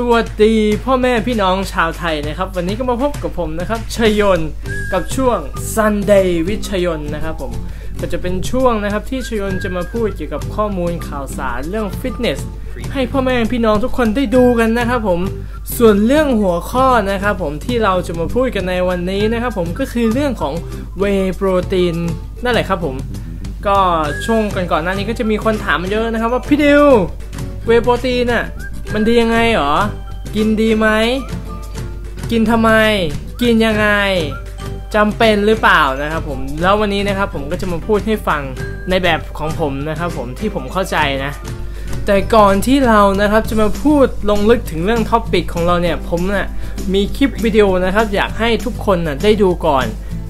สวัสดีพ่อแม่พี่น้องชาวไทยนะครับ วันนี้ก็มาพบกับผมนะครับชยนต์กับช่วง Sunday วิชยนต์นะครับผมก็จะเป็นช่วงนะครับที่ชยนต์จะมาพูดเกี่ยวกับข้อมูลข่าวสารเรื่องฟิตเนสให้พ่อแม่พี่น้องทุกคนได้ดูกันนะครับผมส่วนเรื่องหัวข้อนะครับผมที่เราจะมาพูดกันในวันนี้นะครับผมก็คือเรื่องของเวโปรตีนนั่นแหละครับผมก็ช่วงก่อนๆหน้านี้ก็จะมีคนถามมาเยอะนะครับว่าพี่ดิวเวโปรตีนอะ มันดียังไงหรอ กินดีไหม กินทำไม กินยังไงจำเป็นหรือเปล่านะครับผม แล้ววันนี้นะครับผมก็จะมาพูดให้ฟังในแบบของผมนะครับผมที่ผมเข้าใจนะ แต่ก่อนที่เรานะครับจะมาพูดลงลึกถึงเรื่องท็อปิกของเราเนี่ย ผมนะ่ะมีคลิปวิดีโอนะครับ อยากให้ทุกคนนะ่ะได้ดูก่อน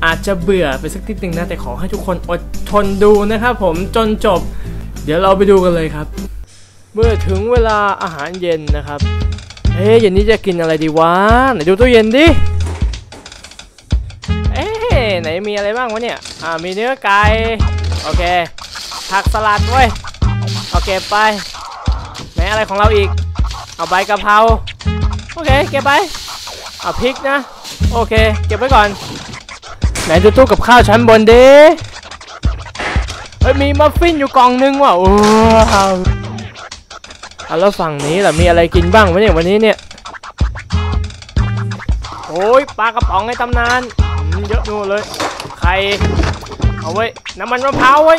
อาจจะเบื่อไปสักนิดนึงนะ แต่ขอให้ทุกคนอดทนดูนะครับผมจนจบ เดี๋ยวเราไปดูกันเลยครับ มื่อถึงเวลาอาหารเย็นนะครับเอ๊ะเย็นนี้จะกินอะไรดีวะไหนดูตู้เย็นดิเอ๊ะไหนมีอะไรบ้างวะเนี่ยอ่ามีเนื้อไก่โอเคผักสลัดเว้ยโอเคไปไหนอะไรของเราอีก เอาใบกะเพราโอเคเก็บไปเอาพริกนะ โอเค เก็บไว้ก่อน ไหนดูตู้กับข้าวชั้นบนดิเฮ้ยมีมัฟฟินอยู่กล่องนึงว่ะโอ้ เอาแล้วฝั่งนี้ล่ะมีอะไรกินบ้างวะเนี่ยวันนี้เนี่ยโอ้ยปลากระป๋องในตำนานเยอะนู่นเลยไข่เอาไว้น้ำมันมะพร้าวไว้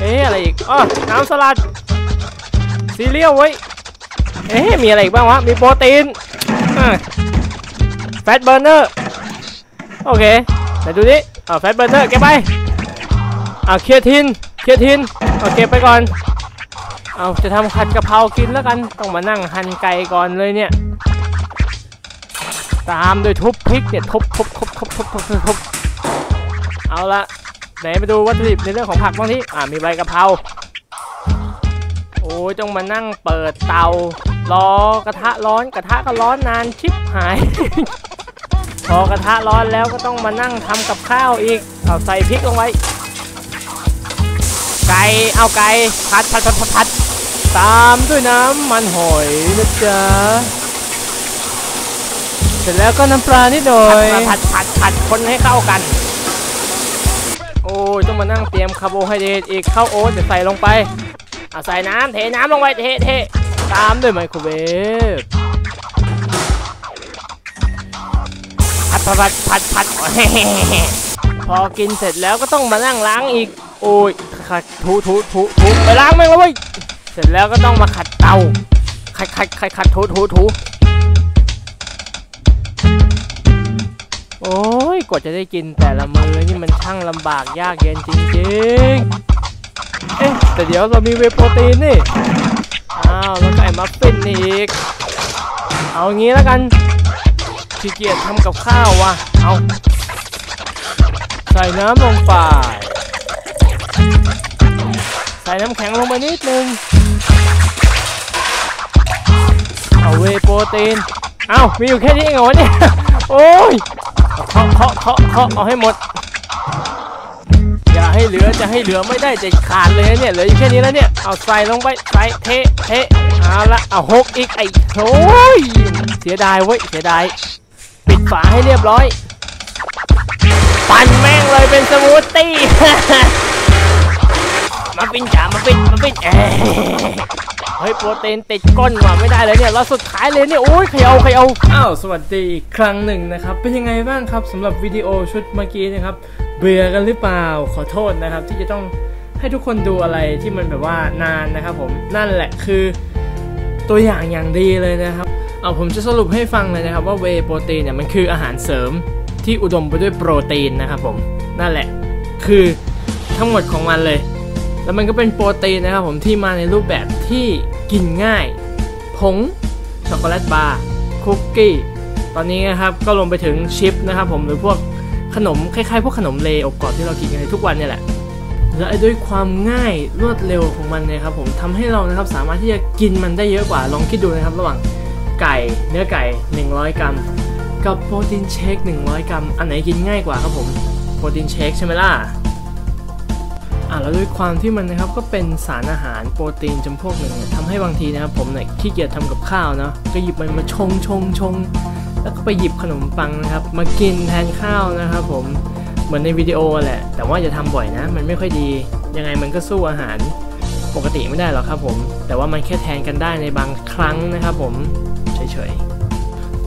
เอ๊ะอะไรอีกอ๋อน้ำสลัดซีเรียลไว้เอ๊ะมีอะไรอีกบ้างวะมีโปรตีนแฟตเบอร์เนอร์โอเคไหนดูดิอ่าแฟตเบอร์เนอร์เก็บไปอ่าเคลียร์ทินเคลียร์ทินโอเคไปก่อน เอาจะทำผัดกะเพรากินแล้วกัน ต้องมานั่งหั่นไก่ก่อนเลยเนี่ย ตามโดยทุบพริกเนี่ยทุบทุบทุบทุบทุบทุบทุบเอาละไหนไปดูวัตถุดิบในเรื่องของผักบ้างที่อ่ามีใบกะเพราโอ้ยต้องมานั่งเปิดเตารอกระทะร้อนกระทะก็ร้อนนานชิบหาย พอกระทะร้อนแล้วก็ต้องมานั่งทำกับข้าวอีกเอาใส่พริกลงไว้ ไก่เอาไก่ผัดผัดผัดผัดผัดตามด้วยน้ำมันหอยนะจ๊ะเสร็จแล้วก็น้ำปลานิดหน่อยผัดผัดผัดคนให้เข้ากัน โอ้ยต้องมานั่งเตรียมคาร์โบไฮเดรตอีกข้าวโอ๊ตเดี๋ยวใส่ลงไปเอาใส่น้ำเทน้ำลงไปเทเทตามด้วยไมโครเวฟผัดผัดผัดผัดผัดพอกินเสร็จแล้วก็ต้องมานั่งล้างอีก โอ้ย ขัดถูถูถูถูไปล้างแม่งแล้วเว้ยเสร็จแล้วก็ต้องมาขัดเตาขัดขัดขัดขัดถูถูถูโอ้ยกว่าจะได้กินแต่ละมื้อนี่มันช่างลำบากยากเย็นจริงๆเอ๊ะแต่เดี๋ยวเรามีเวโปรตีนนี่อ้าวแล้วก็ไอ้มัฟฟินนี่อีก เอางี้แล้วกันขี้เกียจทำกับข้าววะเอาใส่น้ำลงไป น้ำแข็งลงไปนิดนึงเอาเวโปรตีน เอามีอยู่แค่นี้เองเหรอเนี่ย โอ้ยเคาะเคาะเคาะเคาะเอาให้หมด อย่าให้เหลือจะให้เหลือไม่ได้จะขาดเลยนะเนี่ย เหลืออยู่แค่นี้แล้วเนี่ย เอาใส่ลงไปใส่เทเทเอาละเอาหกอีกไอ้โอ้ยเสียดายเว้ยเสียดาย ปิดฝาให้เรียบร้อย ปั่นแม่งเลยเป็นสมูทตี้ มาฟินจ๋ามาฟินมาฟินเอ้ยเฮ้ยโปรตีนติดก้นว่ะไม่ได้เลยเนี่ยเราสุดท้ายเลยเนี่ยโอ้ยเขยาเขยาอ้าวสวัสดีอีกครั้งหนึ่งนะครับ เป็นยังไงบ้างครับสำหรับวิดีโอชุดเมื่อกี้นะครับ เบื่อกันหรือเปล่าขอโทษนะครับ ที่จะต้องให้ทุกคนดูอะไรที่มันแบบว่านานนะครับผมนั่นแหละคือ ตัวอย่างอย่างดีเลยนะครับเอาผมจะสรุปให้ฟังเลยนะครับว่าเวโปรตีนเนี่ยมันคืออาหารเสริมที่อุดมไปด้วยโปรตีนนะครับผมนั่นแหละคือทั้งหมดของมันเลย แล้วมันก็เป็นโปรตีนนะครับผมที่มาในรูปแบบที่กินง่าย ผง ช็อกโกแลตบาร์คุกกี้ ตอนนี้นะครับก็รวมไปถึงชิปนะครับผมหรือพวกขนมคล้ายๆพวกขนมเลอบกรอบที่เรากินกันในทุกวันเนี่ยแหละและด้วยความง่ายรวดเร็วของมันนี่ยครับผมทำให้เรานะครับสามารถที่จะกินมันได้เยอะกว่าลองคิดดูนะครับ ระหว่างไก่เนื้อไก่ 100 กรัม กับโปรตีนเชค 100 กรัม อันไหนกินง่ายกว่าครับผมโปรตีนเชคใช่ไหมล่ะ อะแล้วด้วยความที่มันนะครับก็เป็นสารอาหารโปรตีนจำพวกหนึ่งทำให้บางทีนะครับผมเนี่ยขี้เกียจทำกับข้าวเนาะก็หยิบมันมาชงชงชงแล้วก็ไปหยิบขนมปังนะครับ มากินแทนข้าวนะครับผมเหมือนในวิดีโอแหละ แต่ว่าอย่าทำบ่อยนะ มันไม่ค่อยดี ยังไงมันก็สู้อาหารปกติไม่ได้หรอกครับผม แต่ว่ามันแค่แทนกันได้ในบางครั้งนะครับผมเฉยๆ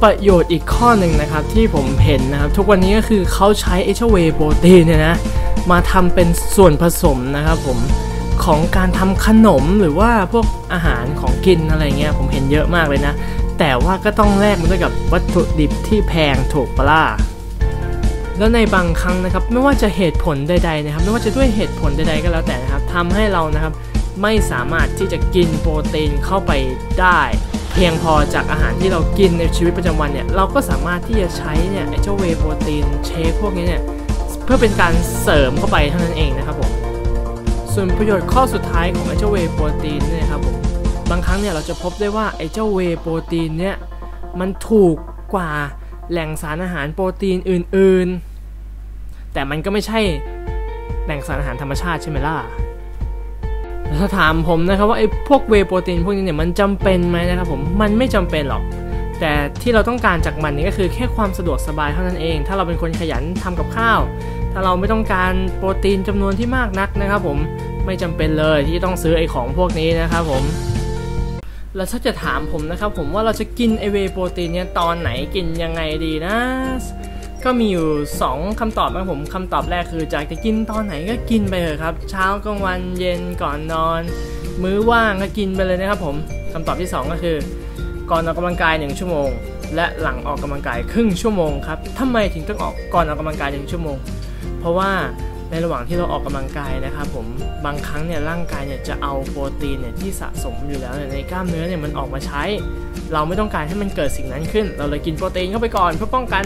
ประโยชน์อีกข้อหนึ่งนะครับที่ผมเห็นนะครับ ทุกวันนี้ก็คือเขาใช้เอชเวโปรตีนเนี่ยนะมาทำเป็นส่วนผสมนะครับผมของการทำขนมหรือว่าพวกอาหารของกินอะไรเงี้ยผมเห็นเยอะมากเลยนะ แต่ว่าก็ต้องแลกมันด้วยกับวัตถุดิบที่แพงถูกปล่าแล้วในบางครั้งนะครับไม่ว่าจะเหตุผลใดๆนะครับ ไม่ว่าจะด้วยเหตุผลใดๆก็แล้วแต่นะครับทำให้เรานะครับไม่สามารถที่จะกินโปรตีนเข้าไปได้ เพียงพอจากอาหารที่เรากินในชีวิตประจำวันเนี่ยเราก็สามารถที่จะใช้เนี่ยไอเจ้าเวโปรตีนเชคพวกนี้เนี่ยเพื่อเป็นการเสริมเข้าไปเท่านั้นเองนะครับผมส่วนประโยชน์ข้อสุดท้ายของไอเจ้าเวโปรตีนเนี่ยครับผมบางครั้งเนี่ยเราจะพบได้ว่าไอเจ้าเวโปรตีนเนี่ยมันถูกกว่าแหล่งสารอาหารโปรตีนอื่น ๆ แต่มันก็ไม่ใช่แหล่งสารอาหารธรรมชาติใช่ไหมล่ะ ถ้าถามผมนะครับว่าไอ้พวกเวโปรตีนพวกนี้เนี่ยมันจำเป็นไหมนะครับผมมันไม่จำเป็นหรอก แต่ที่เราต้องการจากมันนี่ก็คือแค่ความสะดวกสบายเท่านั้นเอง ถ้าเราเป็นคนขยันทำกับข้าว ถ้าเราไม่ต้องการโปรตีนจำนวนที่มากนักนะครับผมไม่จำเป็นเลยที่ต้องซื้อไอ้ของพวกนี้นะครับผมแล้วถ้าจะถามผมนะครับผมว่าเราจะกินไอเวโปรตีนเนี่ยตอนไหนกินยังไงดีนะ ก็มีอยู่ 2คำตอบนะผมคำตอบแรกคือจากจะกินตอนไหนก็กินไปเถอะครับ เช้ากลางวันเย็นก่อนนอน มื้อว่างก็กินไปเลยนะครับผมคำตอบที่ 2 ก็คือ ก่อนออกกำลังกาย 1 ชั่วโมง และหลังออกกำลังกายครึ่งชั่วโมงครับทำไมถึงต้องออกก่อนออกกำลังกาย1ชั่วโมง เพราะว่าในระหว่างที่เราออกกำลังกายนะครับผมบางครั้งเนี่ยร่างกายเนี่ยจะเอาโปรตีนเนี่ยที่สะสมอยู่แล้วในกล้ามเนื้อเนี่ยมันออกมาใช้ เราไม่ต้องการให้มันเกิดสิ่งนั้นขึ้น เราเลยกินโปรตีนเข้าไปก่อนเพื่อป้องกัน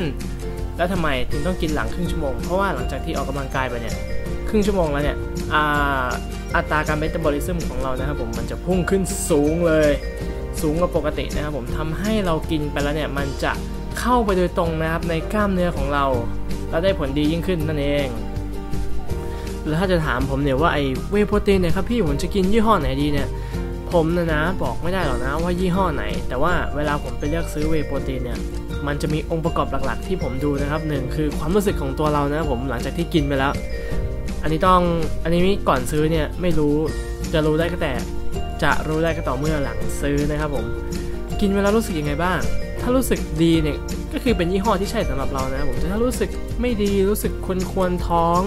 แล้วทำไมถึงต้องกินหลังครึ่งชั่วโมง เพราะว่าหลังจากที่ออกกำลังกายไปเนี่ยครึ่งชั่วโมงแล้วเนี่ยอัตราการเมตาบอลิซึมของเรานะครับผมมันจะพุ่งขึ้นสูงเลย สูงกว่าปกตินะครับผมทำให้เรากินไปแล้วเนี่ยมันจะเข้าไปโดยตรงนะครับในกล้ามเนื้อของเราแล้วได้ผลดียิ่งขึ้นนั่นเอง แล้วถ้าจะถามผมเนี่ยว่าไอเวโปรตีนเนี่ยครับพี่ผมจะกินยี่ห้อไหนดีเนี่ยผมนะนะบอกไม่ได้หรอกนะว่ายี่ห้อไหน แต่ว่าเวลาผมไปเลือกซื้อเวโปรตีนเนี่ย มันจะมีองค์ประกอบหลักๆ ที่ผมดูนะครับหนึ่งคือความรู้สึกของตัวเรานะผมหลังจากที่กินไปแล้ว อันนี้ต้องอันนี้ก่อนซื้อเนี่ยไม่รู้จะรู้ได้ก็แต่จะรู้ได้ก็ต่อเมื่อหลังซื้อนะครับผมกินเวลารู้สึกยังไงบ้าง ถ้ารู้สึกดีเนี่ยก็คือเป็นยี่ห้อที่ใช่สำหรับเรานะผมแต่ถ้ารู้สึกไม่ดีรู้สึกควรควรท้อง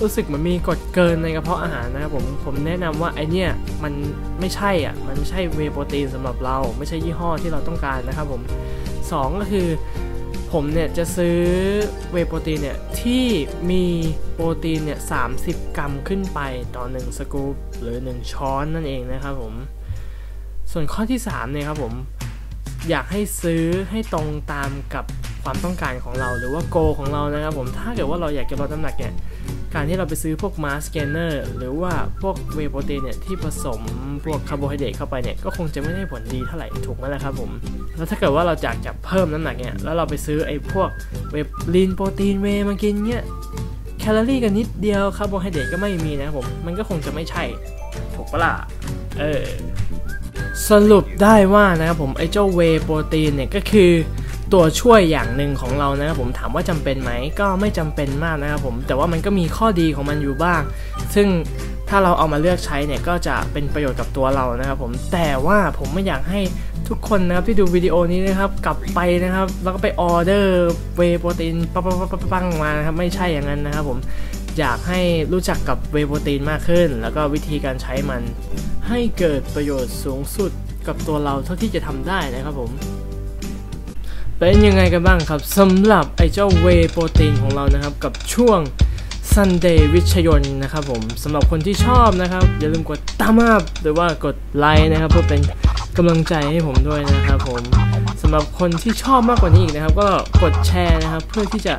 รู้สึกเหมือนมีกรดเกินในกระเพาะอาหารนะครับผมผมแนะนำว่าไอเนี้ยมันไม่ใช่อะมันไม่ใช่เวโปรตีนสำหรับเรา ไม่ใช่ยี่ห้อที่เราต้องการนะครับผม 2 ก็คือ ผมเนี่ยจะซื้อเวโปรตีนเนี่ยที่มีโปรตีนเนี่ย30กรัมขึ้นไปต่อ 1 สกู๊ปหรือ 1 ช้อนนั่นเองนะครับผม ส่วนข้อที่3เนี่ยครับผมอยากให้ซื้อให้ตรงตามกับความต้องการของเราหรือว่าโกของเรานะครับผมถ้าเกิดว่าเราอยากจะลดน้ำหนักเนี่ย การที่เราไปซื้อพวกมาสแกนเนอร์หรือว่าพวกเวโปรตีนเนี่ยที่ผสมพวกคาร์โบไฮเดรตเข้าไปเนี่ยก็คงจะไม่ได้ผลดีเท่าไหร่ถูกไหมล่ะครับผม แล้วถ้าเกิดว่าเราอยากจะเพิ่มน้ำหนักเนี่ยแล้วเราไปซื้อไอ้พวกเวลีนโปรตีนเวมากินเนี่ยแคลอรี่กันนิดเดียวคาร์โบไฮเดรตก็ไม่มีนะครับผมมันก็คงจะไม่ใช่ถูกปะล่ะเออสรุปได้ว่านะครับผมไอ้เจ้าเวโปรตีนเนี่ยก็คือ ตัวช่วยอย่างหนึ่งของเรานะครับผมถามว่าจำเป็นไหมก็ไม่จำเป็นมากนะครับผมแต่ว่ามันก็มีข้อดีของมันอยู่บ้าง ซึ่งถ้าเราเอามาเลือกใช้เนี่ยก็จะเป็นประโยชน์กับตัวเรานะครับผมแต่ว่าผมไม่อยากให้ทุกคนนะครับที่ดูวิดีโอนี้นะครับกลับไปนะครับ แล้วก็ไปออเดอร์เวโปรตีนปังปังมานะครับไม่ใช่อย่างนั้นนะครับผมอยากให้รู้จักกับเวโปรตีนมากขึ้น แล้วก็วิธีการใช้มัน ให้เกิดประโยชน์สูงสุดกับตัวเราเท่าที่จะทำได้นะครับผม เป็นยังไงกันบ้างครับสำหรับไอเจ้าเวโปรตีนของเรานะครับ กับช่วง Sunday วิชยนนะครับผมสำหรับคนที่ชอบนะครับ อย่าลืมกดตามอัพหรือว่ากดไลค์นะครับ เพื่อเป็นกำลังใจให้ผมด้วยนะครับผมสำหรับคนที่ชอบมากกว่านี้อีกนะครับ ก็กดแชร์นะครับ เพื่อที่จะ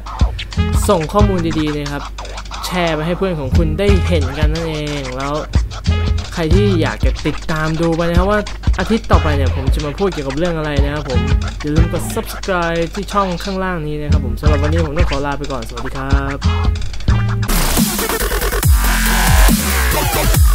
ส่งข้อมูลดีๆนะครับ แชร์ไปให้เพื่อนของคุณได้เห็นกันนั่นเองแล้ว ใครที่อยากจะติดตามดูไปนะครับว่าอาทิตย์ต่อไปเนี่ยผมจะมาพูดเกี่ยวกับเรื่องอะไรนะครับผมอย่าลืมกด subscribe ที่ช่องข้างล่างนี้นะครับผมสำหรับวันนี้ผมต้องขอลาไปก่อนสวัสดีครับ